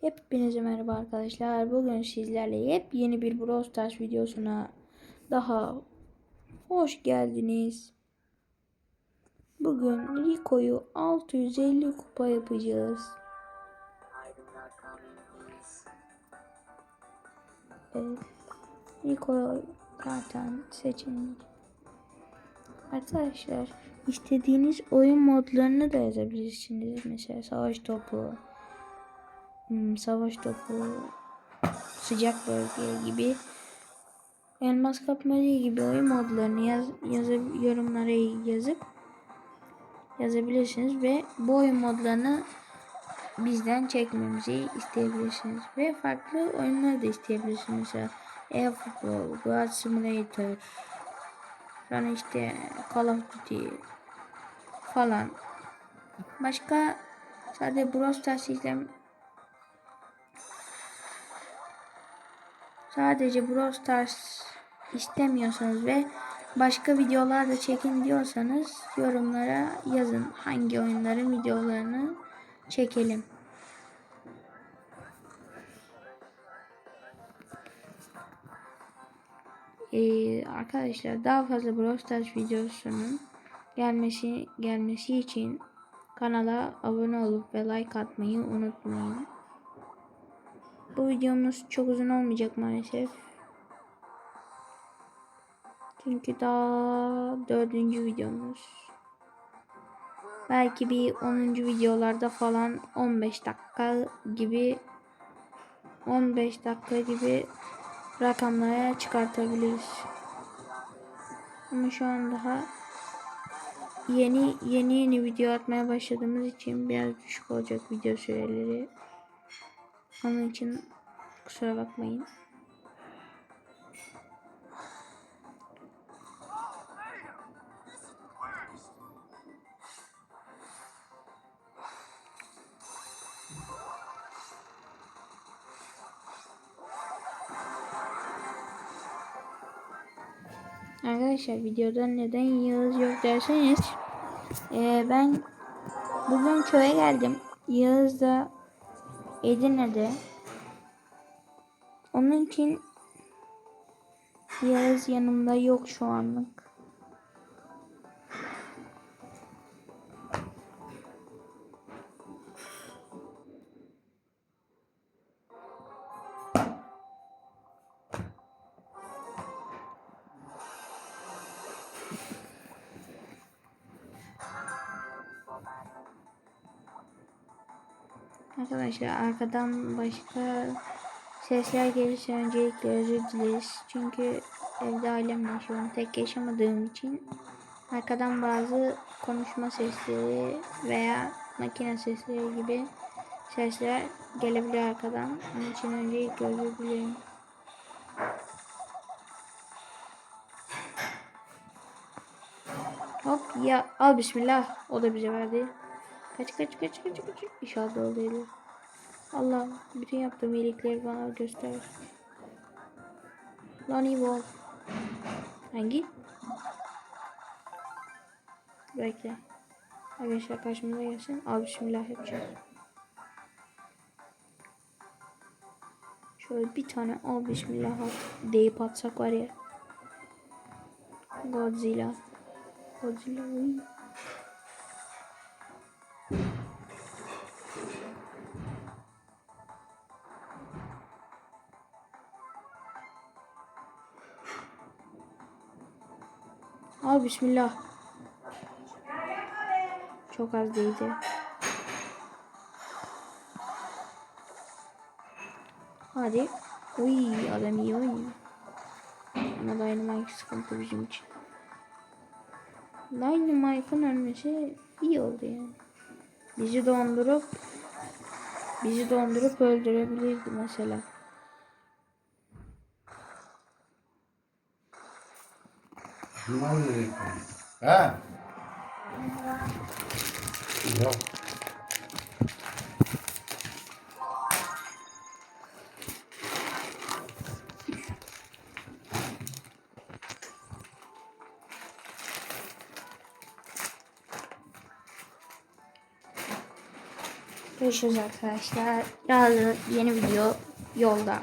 Hepinize merhaba arkadaşlar. Bugün sizlerle yepyeni bir Brawl Stars videosuna daha hoş geldiniz. Bugün Rico'yu 650 kupa yapacağız. Evet. Rico zaten seçin. Arkadaşlar istediğiniz oyun modlarını da yazabilirsiniz. Mesela savaş topu, Hmm, savaş topu, sıcak bölge gibi elmas kapmaca gibi oyun modlarını yaz, yazıp yorumlara yazıp yazabilirsiniz ve bu oyun modlarını bizden çekmemizi isteyebilirsiniz ve farklı oyunlar da isteyebilirsiniz. Mesela e-futbol, God Simulator sonra işte Call of Duty falan. Başka sadece Brawl Stars izlem sadece Brawl Stars istemiyorsanız ve başka videolar da çekin diyorsanız yorumlara yazın hangi oyunların videolarını çekelim. Ee, arkadaşlar daha fazla Brawl Stars videosunun gelmesi gelmesi için kanala abone olup ve like atmayı unutmayın. Bu videomuz çok uzun olmayacak maalesef. Çünkü daha dördüncü videomuz. Belki bir 10. videolarda falan 15 dakika gibi 15 dakika gibi rakamlara çıkartabiliriz. Ama şu an daha yeni yeni yeni video atmaya başladığımız için biraz düşük olacak video süreleri. Onun için kusura bakmayın. Arkadaşlar videoda neden Yağız yok derseniz e, ben bugün köye geldim. Yağız da Edirne'de. Onun için Yağız yanımda yok şu anlık. Arkadaşlar arkadan başka sesler gelirse öncelikle özür dileriz. Çünkü evde ailemle yaşıyorum. Tek yaşamadığım için arkadan bazı konuşma sesleri veya makine sesleri gibi sesler gelebilir arkadan. Onun için öncelikle özür dilerim. Hop ya al bismillah. O da bize verdi. Kaç kaç kaç kaç kaç. İnşallah olaydı. Allah bütün yaptığım iyilikleri bana göster. Lan iyi. Hangi? Bekle. Arkadaşlar karşımıza gelsin. Al bismillah yapacağız. Şöyle bir tane al bismillah at deyip atsak var ya. Godzilla. Godzilla. Al bismillah. Çok az değdi. Hadi. Uy adam iyi oynuyor. Ama Dynamite sıkıntı bizim için. Dynamite'ın ölmesi iyi oldu yani. Bizi dondurup bizi dondurup öldürebilirdi mesela. Bunlar nereye koydun? He? Yok. Görüşürüz arkadaşlar. Yarın yeni video yolda.